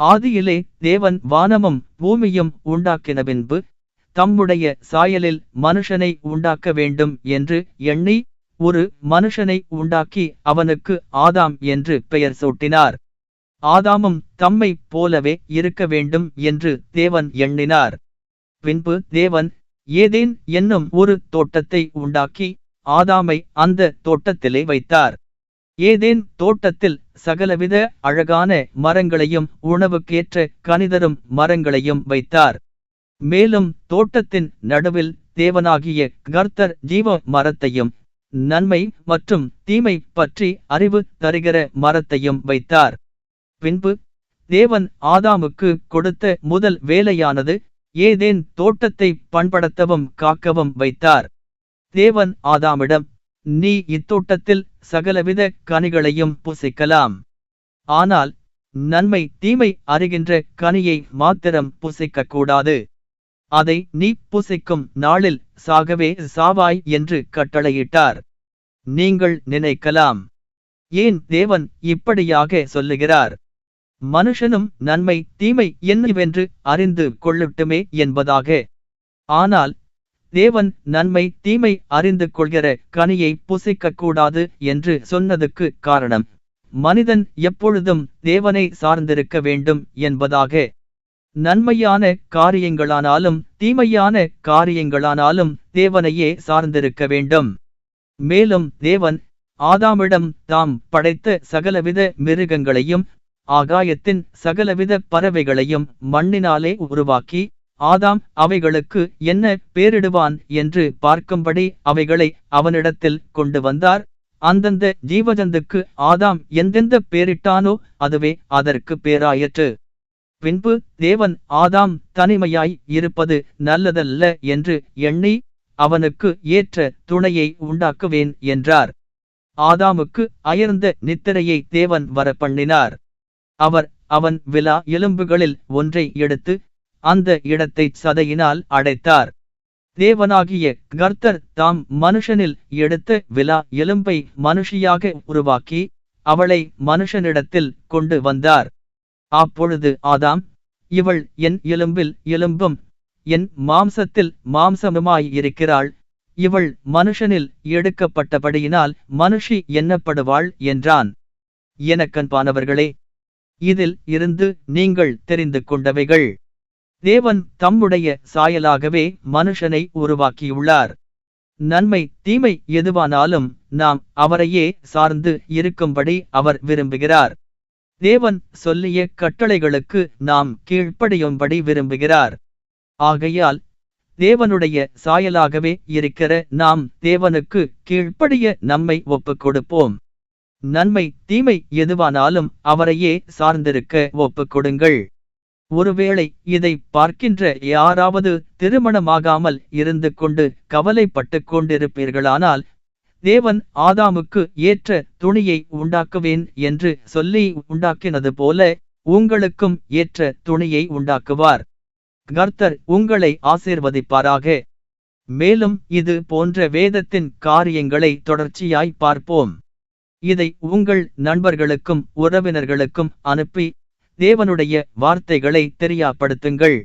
ஆதியிலே தேவன் வானமும் பூமியும் உண்டாக்கின பின்பு தம்முடைய சாயலில் மனுஷனை உண்டாக்க வேண்டும் என்று எண்ணி ஒரு மனுஷனை உண்டாக்கி அவனுக்கு ஆதாம் என்று பெயர் சூட்டினார். ஆதாமும் தம்மை போலவே இருக்க வேண்டும் என்று தேவன் எண்ணினார். பின்பு தேவன் ஏதேன் என்னும் ஒரு தோட்டத்தை உண்டாக்கி ஆதாமை அந்த தோட்டத்திலே வைத்தார். ஏதேன் தோட்டத்தில் சகலவித அழகான மரங்களையும் உணவுக்கேற்ற கனிதரும் மரங்களையும் வைத்தார். மேலும் தோட்டத்தின் நடுவில் தேவனாகிய கர்த்தர் ஜீவ மரத்தையும் நன்மை மற்றும் தீமை பற்றி அறிவு தருகிற மரத்தையும் வைத்தார். பின்பு தேவன் ஆதாமுக்கு கொடுத்த முதல் வேலையானது ஏதேன் தோட்டத்தை பண்படுத்தவும் காக்கவும் வைத்தார். தேவன் ஆதாமிடம் நீ இத்தோட்டத்தில் சகலவித கனிகளையும் புசிக்கலாம். ஆனால் நன்மை தீமை அறிகின்ற கனியை மாத்திரம் புசிக்கக்கூடாது. அதை நீ புசிக்கும் நாளில் சாகவே சாவாய் என்று கட்டளையிட்டார். நீங்கள் நினைக்கலாம். ஏன் தேவன் இப்படியாக சொல்லுகிறார்? மனுஷனும் நன்மை தீமை என்னவென்று அறிந்து கொள்ளட்டுமே என்பதாக. ஆனால் தேவன் நன்மை தீமை அறிந்து கொள்கிற கனியை புசிக்கக்கூடாது என்று சொன்னதுக்கு காரணம். மனிதன் எப்பொழுதும் தேவனை சார்ந்திருக்க வேண்டும் என்பதாக. நன்மையான காரியங்களானாலும் தீமையான காரியங்களானாலும் தேவனையே சார்ந்திருக்க வேண்டும். மேலும் தேவன் ஆதாமிடம் தாம் படைத்த சகலவித மிருகங்களையும் ஆகாயத்தின் சகலவித பறவைகளையும் மண்ணினாலே உருவாக்கி ஆதாம் அவைகளுக்கு என்ன பேரிடுவான் என்று பார்க்கும்படி அவைகளை அவனிடத்தில் கொண்டு வந்தார். அந்தந்த ஜீவஜந்துக்கு ஆதாம் எந்தெந்த பேரிட்டானோ அதுவே அதற்கு பேராயிற்று. பின்பு தேவன் ஆதாம் தனிமையாய் இருப்பது நல்லதல்ல என்று எண்ணி அவனுக்கு ஏற்ற துணையை உண்டாக்குவேன் என்றார். ஆதாமுக்கு அயர்ந்த நித்திரையை தேவன் வர பண்ணினார் அவர் அவன் விலா எலும்புகளில் ஒன்றை எடுத்து அந்த இடத்தை சதையினால் அடைத்தார். தேவனாகிய கர்த்தர் தாம் மனுஷனில் எடுத்த விலா எலும்பை மனுஷியாக உருவாக்கி அவளை மனுஷனிடத்தில் கொண்டு வந்தார். அப்பொழுது ஆதாம் இவள் என் எலும்பில் எலும்பும் என் மாம்சத்தில் மாம்சமுமாயிருக்கிறாள் இவள் மனுஷனில் எடுக்கப்பட்டபடியினால் மனுஷி எண்ணப்படுவாள் என்றான். எனக்கன்பானவர்களே இதில் இருந்து நீங்கள் தெரிந்து கொண்டவைகள். தேவன் தம்முடைய சாயலாகவே மனுஷனை உருவாக்கியுள்ளார். நன்மை தீமை எதுவானாலும் நாம் அவரையே சார்ந்து இருக்கும்படி அவர் விரும்புகிறார். தேவன் சொல்லிய கட்டளைகளுக்கு நாம் கீழ்ப்படியும்படி விரும்புகிறார். ஆகையால் தேவனுடைய சாயலாகவே இருக்கிற நாம் தேவனுக்கு கீழ்ப்படிய நம்மை ஒப்புக் கொடுப்போம் நன்மை தீமை எதுவானாலும் அவரையே சார்ந்திருக்க ஒப்புக் கொடுங்கள் ஒருவேளை இதை பார்க்கின்ற யாராவது திருமணமாகாமல் இருந்து கொண்டு கவலைப்பட்டு கொண்டிருப்பீர்களானால் தேவன் ஆதாமுக்கு ஏற்ற துணியை உண்டாக்குவேன் என்று சொல்லி உண்டாக்கினது போல உங்களுக்கும் ஏற்ற துணியை உண்டாக்குவார். கர்த்தர் உங்களை ஆசீர்வதிப்பாராக. மேலும் இது போன்ற வேதத்தின் காரியங்களை தொடர்ச்சியாய் பார்ப்போம். இதை உங்கள் நண்பர்களுக்கும் உறவினர்களுக்கும் அனுப்பி தேவனுடைய வார்த்தைகளை தெரியாப்படுத்துங்கள்.